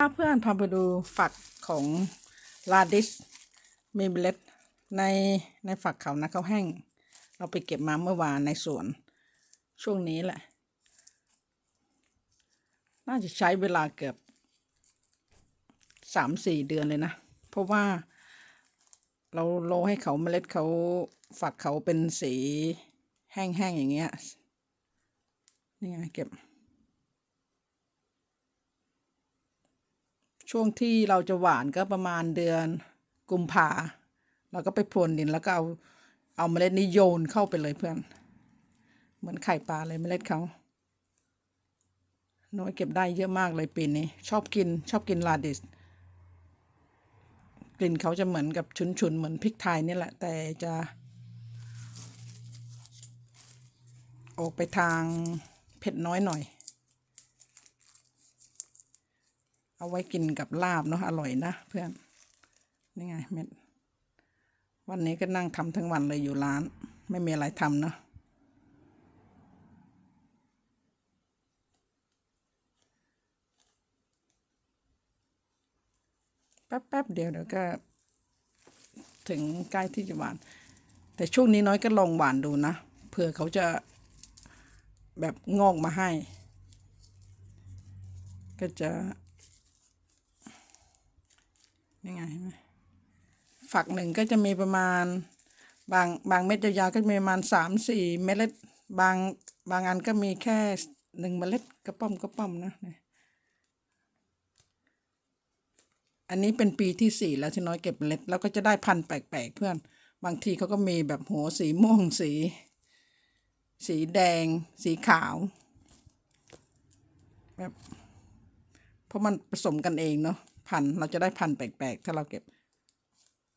ถ้าเพื่อนพาไปดูฝักของลาดิสเมีเล็ดในในฝักเขานะเขาแห้ง เราไปเก็บมาเมื่อวานในสวน ช่วงนี้แหละ น่าจะใช้เวลาเกือบสามสี่เดือนเลยนะ เพราะว่าเราโลให้เขาเมล็ดเขาฝักเขาเป็นสีแห้งๆอย่างเงี้ยนี่ไงเก็บ ช่วงที่เราจะหวานก็ประมาณเดือนกุมภาเราก็ไปพรวนดินแล้วก็เอาเอาเมล็ดนี้โยนเข้าไปเลยเพื่อน เหมือนไข่ปลาเลยเมล็ดเขาน้อยเก็บได้เยอะมากเลยปีนี้ ชอบกินชอบกินลาดิส กลิ่นเขาจะเหมือนกับฉุนๆเหมือนพริกไทยนี่แหละ แต่จะออกไปทางเผ็ดน้อยหน่อย เอาไว้กินกับลาบเนาะอร่อยนะเพื่อนนี่ไงเม็ดวันนี้ก็นั่งทำทั้งวันเลยอยู่ร้าน ไม่มีอะไรทำเนาะแป๊บๆเดียวเดี๋ยวก็ ถึงใกล้ที่จะหวาน แต่ช่วงนี้น้อยก็ลองหวานดูนะเผื่อเขาจะแบบงอกมาให้ ก็จะังไงเห็นไหมฝักหนึ่งก็จะมีประมาณ บางบางเม็ดยาวๆก็มีประมาณสามสี่เมล็ดบางบางอันก็มีแค่หนึ่งเมล็ดกระป้อมกระป้อมนะอันนี้เป็นปีที่สี่แล้วที่น้อยเก็บเมล็ดแล้วก็จะได้พันธุ์แปลกๆเพื่อน บางทีเขาก็มีแบบหัวสีม่วงสี สีแดง สีขาว แบบเพราะมันผสมกันเองเนาะ พันเราจะได้พันแปลกๆ ถ้าเราเก็บ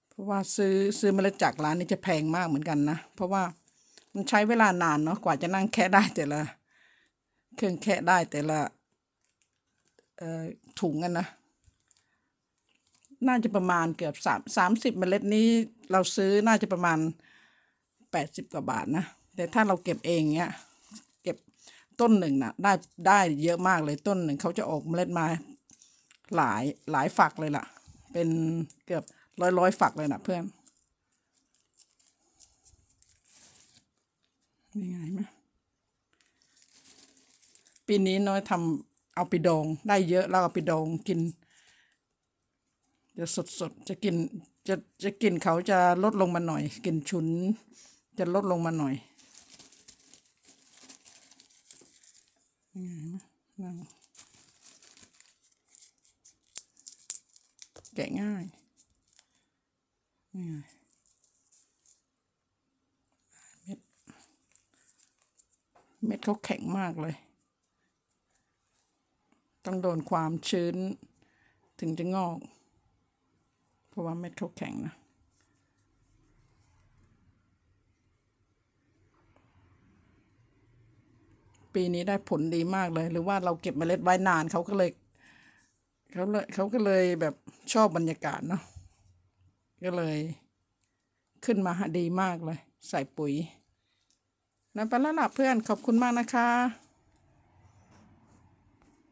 เพราะว่าซื้อซื้อเมล็ดจากร้านนี้จะแพงมากเหมือนกันนะ เพราะว่ามันใช้เวลานานเนาะกว่าจะนั่งแค่ได้แต่ละ เครื่องแค่ได้แต่ละเอ่อถุงกันนะ น่าจะประมาณเกือบสามสามสิบเมล็ดนี้ เราซื้อน่าจะประมาณแปดสิบกว่าบาทนะ แต่ถ้าเราเก็บเองเนี้ย เก็บต้นหนึ่งนะได้ได้เยอะมากเลยต้นหนึ่งเขาจะออกเมล็ดมา หลายหลายฝักเลยล่ะ เป็นเกือบร้อยร้อยฝักเลยนะเพื่อนนี่ไงไหมปีนี้น้อยทำเอาไปดองได้เยอะแล้วเอาไปดองกิน จะสดสดจะกินจะจะกินเขาจะลดลงมาหน่อยกลินฉุน จะลดลงมาหน่อยนี่ไงไหมนั่ง แกะง่ายนี่ไงเม็ดเม็ดเขาแข็งมากเลย ต้องโดนความชื้นถึงจะงอก เพราะว่าเม็ดเขาแข็งนะปีนี้ได้ผลดีมากเลย หรือว่าเราเก็บเมล็ดไว้นานเขาก็เลย เขาเลยเขาก็เลยแบบชอบบรรยากาศเนาะก็เลย ขึ้นมาดีมากเลย ใส่ปุ๋ยนั่นไปแล้วล่ะเพื่อนขอบคุณมากนะคะ